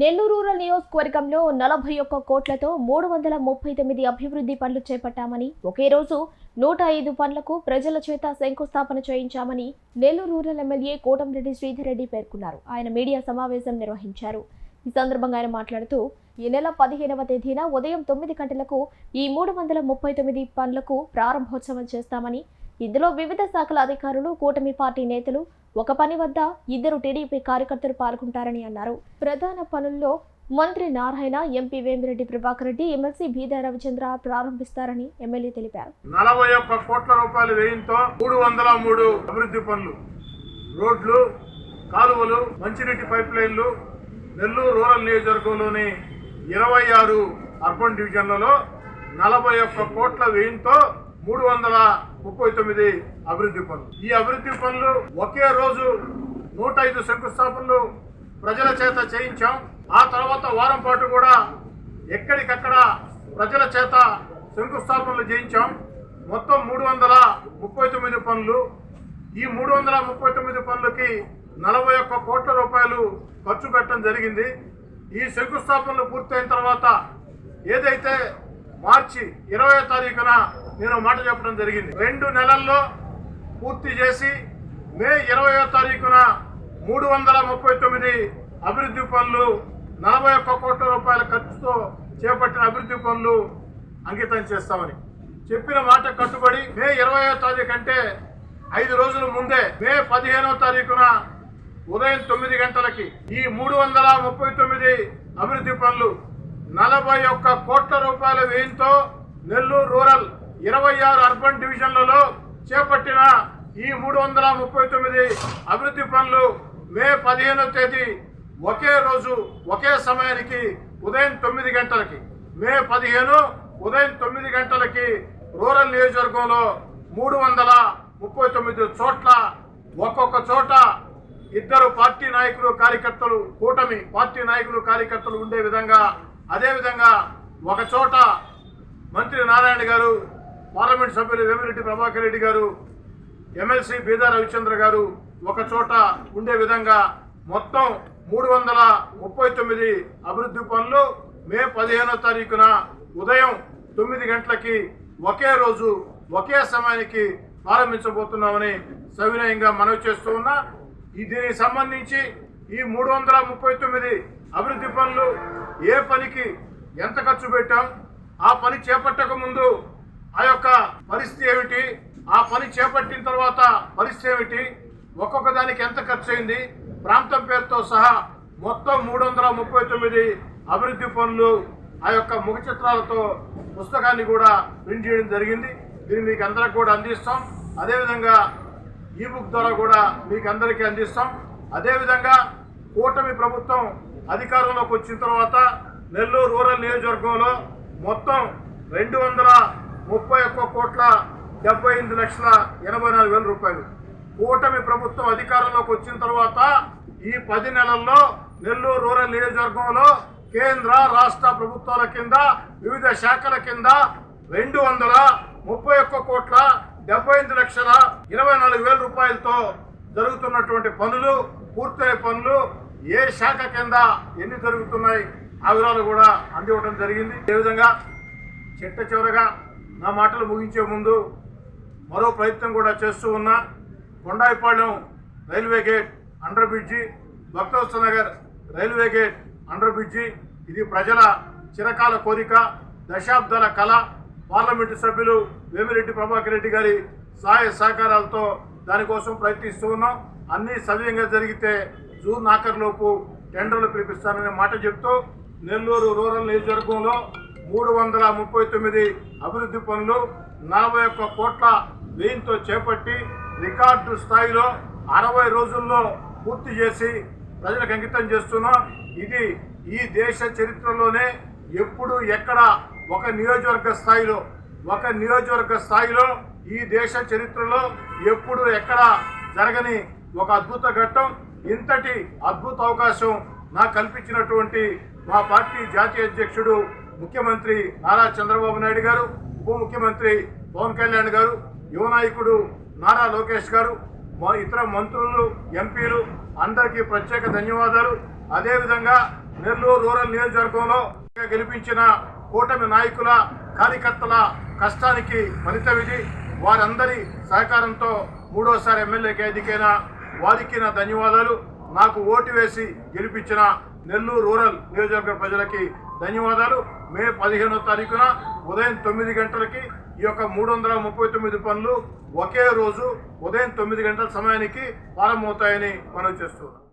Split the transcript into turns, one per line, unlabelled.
Nellore rural నియోజకవర్గంలో నలభై ఒక్క కోట్లతో మూడు వందల ముప్పై తొమ్మిది అభివృద్ధి పనులు చేపట్టామని ఒకే రోజు నూట ఐదు పనులకు ప్రజల చేత శంకుస్థాపన చేయించామని నెల్లూరు రూరల్ ఎమ్మెల్యే కోటంరెడ్డి శ్రీధర్రెడ్డి పేర్కొన్నారు. ఆయన మీడియా సమావేశం నిర్వహించారు. ఈ సందర్భంగా ఆయన మాట్లాడుతూ ఈ నెల పదిహేనవ తేదీన ఉదయం తొమ్మిది గంటలకు ఈ మూడు వందల ముప్పై తొమ్మిది పనులకు ప్రారంభోత్సవం చేస్తామని ఇందులో వివిధ శాఖల అధికారులు కూటమి పార్టీ నేతలు ఒక పని వద్ద ఇద్దరు టీడీపీ కార్యకర్తలు పాల్గొంటారని అన్నారు. ప్రధాన పనుల్లో మంత్రి నారాయణ ఎంపీ వేమిరెడ్డి ప్రభాకర్ రెడ్డి ఎమ్మెల్సీ బీదా రవిచంద్ర ప్రారంభిస్తారని ఎమ్మెల్యే తెలిపారు.
నలభై ఒక్క కోట్ల రూపాయల వ్యయంతో మూడు వందల మూడు అభివృద్ధి పనులు రోడ్లు కాలువలు మంచినీటి పైప్ లైన్లు నెల్లూరు రూరల్ నియోజకవర్గంలోని ఇరవై ఆరు అర్బన్ డివిజన్లలో నలభై ఒక్క కోట్ల వ్యయంతో మూడు వందల ముప్పై తొమ్మిది అభివృద్ధి పనులు. ఈ అభివృద్ధి పనులు ఒకే రోజు నూట ఐదు శంకుస్థాపనలు ప్రజల చేత చేయించాం. ఆ తర్వాత వారం పాటు కూడా ఎక్కడికక్కడ ప్రజల చేత శంకుస్థాపనలు చేయించాం. మొత్తం మూడు వందల ముప్పై తొమ్మిది పనులు. ఈ మూడు వందల ముప్పై తొమ్మిది పనులకి నలభై ఒక్క కోట్ల రూపాయలు ఖర్చు పెట్టడం జరిగింది. ఈ శంకుస్థాపనలు పూర్తయిన తర్వాత ఏదైతే మార్చి ఇరవై తారీఖున నేను మాట చెప్పడం జరిగింది. రెండు నెలల్లో పూర్తి చేసి మే ఇరవయో తారీఖున మూడు వందల ముప్పై తొమ్మిది అభివృద్ధి పనులు నలభై ఒక్క కోట్ల రూపాయల ఖర్చుతో చేపట్టిన అభివృద్ధి పనులు అంకితం చేస్తామని చెప్పిన మాట కట్టుబడి మే ఇరవయో తారీఖు అంటే ఐదు రోజుల ముందే మే పదిహేనో తారీఖున ఉదయం తొమ్మిది గంటలకి ఈ మూడు వందల ముప్పై తొమ్మిది అభివృద్ధి పనులు నలభై ఒక్క కోట్ల రూపాయల వ్యయంతో నెల్లూరు రూరల్ ఇరవై ఆరు అర్బన్ డివిజన్లలో చేపట్టిన ఈ మూడు వందల ముప్పై తొమ్మిది అభివృద్ధి పనులు మే పదిహేనో తేదీ ఒకే రోజు ఒకే సమయానికి ఉదయం తొమ్మిది గంటలకి. మే పదిహేను ఉదయం తొమ్మిది గంటలకి రూరల్ నియోజకవర్గంలో మూడు వందల ముప్పై తొమ్మిది చోట్ల ఒక్కొక్క చోట ఇద్దరు పార్టీ నాయకులు కార్యకర్తలు కూటమి పార్టీ నాయకులు కార్యకర్తలు ఉండే విధంగా అదేవిధంగా ఒక చోట మంత్రి నారాయణ గారు పార్లమెంట్ సభ్యులు వేమిరెడ్డి ప్రభాకర్ రెడ్డి గారు ఎమ్మెల్సీ బీదా రవిచంద్ర గారు ఒక చోట ఉండే విధంగా మొత్తం మూడు వందల ముప్పై తొమ్మిది అభివృద్ధి పనులు మే పదిహేనో తారీఖున ఉదయం తొమ్మిది గంటలకి ఒకే రోజు ఒకే సమయానికి ప్రారంభించబోతున్నామని సవినయంగా మనవి చేస్తూ ఉన్నా. దీనికి సంబంధించి ఈ మూడు వందల ముప్పై తొమ్మిది అభివృద్ధి పనులు ఏ పనికి ఎంత ఖర్చు పెట్టాం? ఆ పని చేపట్టక ముందు ఆ యొక్క పరిస్థితి ఏమిటి? ఆ పని చేపట్టిన తర్వాత పరిస్థితి ఏమిటి? ఒక్కొక్క దానికి ఎంత ఖర్చు అయింది ప్రాంతం పేరుతో సహా మొత్తం మూడు వందల ముప్పై తొమ్మిది అభివృద్ధి పనులు ఆ యొక్క ముఖ చిత్రాలతో పుస్తకాన్ని కూడా ప్రింట్ చేయడం జరిగింది. దీన్ని మీకు అందరికి కూడా అందిస్తాం. అదేవిధంగా ఈ బుక్ ద్వారా కూడా మీకు అందరికీ అందిస్తాం. అదేవిధంగా కూటమి ప్రభుత్వం అధికారంలోకి వచ్చిన తర్వాత నెల్లూరు రూరల్ నియోజకవర్గంలో మొత్తం రెండు వందల ముప్పై ఒక్క కోట్ల డెబ్బై ఎనిమిది లక్షల ఎనభై నాలుగు వేల రూపాయలు. కూటమి ప్రభుత్వం అధికారంలోకి వచ్చిన తర్వాత ఈ పది నెలల్లో నెల్లూరు రూరల్ నియోజకవర్గంలో కేంద్ర రాష్ట్ర ప్రభుత్వాల కింద వివిధ శాఖల కింద రెండు వందల ముప్పై ఒక్క కోట్ల డెబ్బై ఎనిమిది లక్షల ఇరవై నాలుగు వేల రూపాయలతో జరుగుతున్నటువంటి పనులు పూర్తయ్యే పనులు ఏ శాఖ కింద ఎన్ని జరుగుతున్నాయి ఆ వివరాలు కూడా అందివ్వడం జరిగింది. అదేవిధంగా చిట్ట చివరగా నా మాటలు ముగించే ముందు మరో ప్రయత్నం కూడా చేస్తూ ఉన్నా Kondayapalem railway gate under bridge Bhaktavatsa Nagar railway gate under bridge ఇది ప్రజల చిరకాల కోరిక దశాబ్దాల కళ పార్లమెంటు సభ్యులు వేమిరెడ్డి ప్రభాకర్ రెడ్డి గారి సహాయ సహకారాలతో దానికోసం ప్రయత్నిస్తూ ఉన్నాం. అన్నీ సవ్యంగా జరిగితే జూన్ ఆఖరిలోపు టెండర్లు పిలిపిస్తాననే మాట చెప్తూ నెల్లూరు రూరల్ నియోజకవర్గంలో మూడు వందల ముప్పై తొమ్మిది అభివృద్ధి పనులు నలభై ఒక్క కోట్ల వ్యయంతో చేపట్టి రికార్డు స్థాయిలో అరవై రోజుల్లో పూర్తి చేసి ప్రజలకు అంకితం చేస్తున్నాం ఇది ఈ దేశ చరిత్రలోనే ఎప్పుడు ఎక్కడ ఒక నియోజకవర్గ స్థాయిలో ఒక నియోజకవర్గ స్థాయిలో ఈ దేశ చరిత్రలో ఎప్పుడు ఎక్కడ జరగని ఒక అద్భుత ఘట్టం ఇంతటి అద్భుత అవకాశం నాకు కల్పించినటువంటి మా పార్టీ జాతీయ అధ్యక్షుడు ముఖ్యమంత్రి నారా చంద్రబాబు నాయుడు గారు ఉప ముఖ్యమంత్రి పవన్ కళ్యాణ్ గారు యువ నాయకుడు నారా లోకేష్ గారు మా ఇతర మంత్రులు ఎంపీలు అందరికీ ప్రత్యేక ధన్యవాదాలు. అదేవిధంగా నెల్లూరు రూరల్ నియోజకవర్గంలో గెలిపించిన కూటమి నాయకుల కార్యకర్తల కష్టానికి ఫలితం ఇది వారందరి సహకారంతో మూడోసారి ఎమ్మెల్యేకి ఎదికైన వారికి నా ధన్యవాదాలు. నాకు ఓటు వేసి గెలిపించిన నెల్లూరు రూరల్ నియోజకవర్గ ప్రజలకి ధన్యవాదాలు. మే పదిహేనో తారీఖున ఉదయం తొమ్మిది గంటలకి ఈ యొక్క మూడు వందల ముప్పై తొమ్మిది పనులు ఒకే రోజు ఉదయం తొమ్మిది గంటల సమయానికి ప్రారంభమవుతాయని మనం చేస్తున్నాం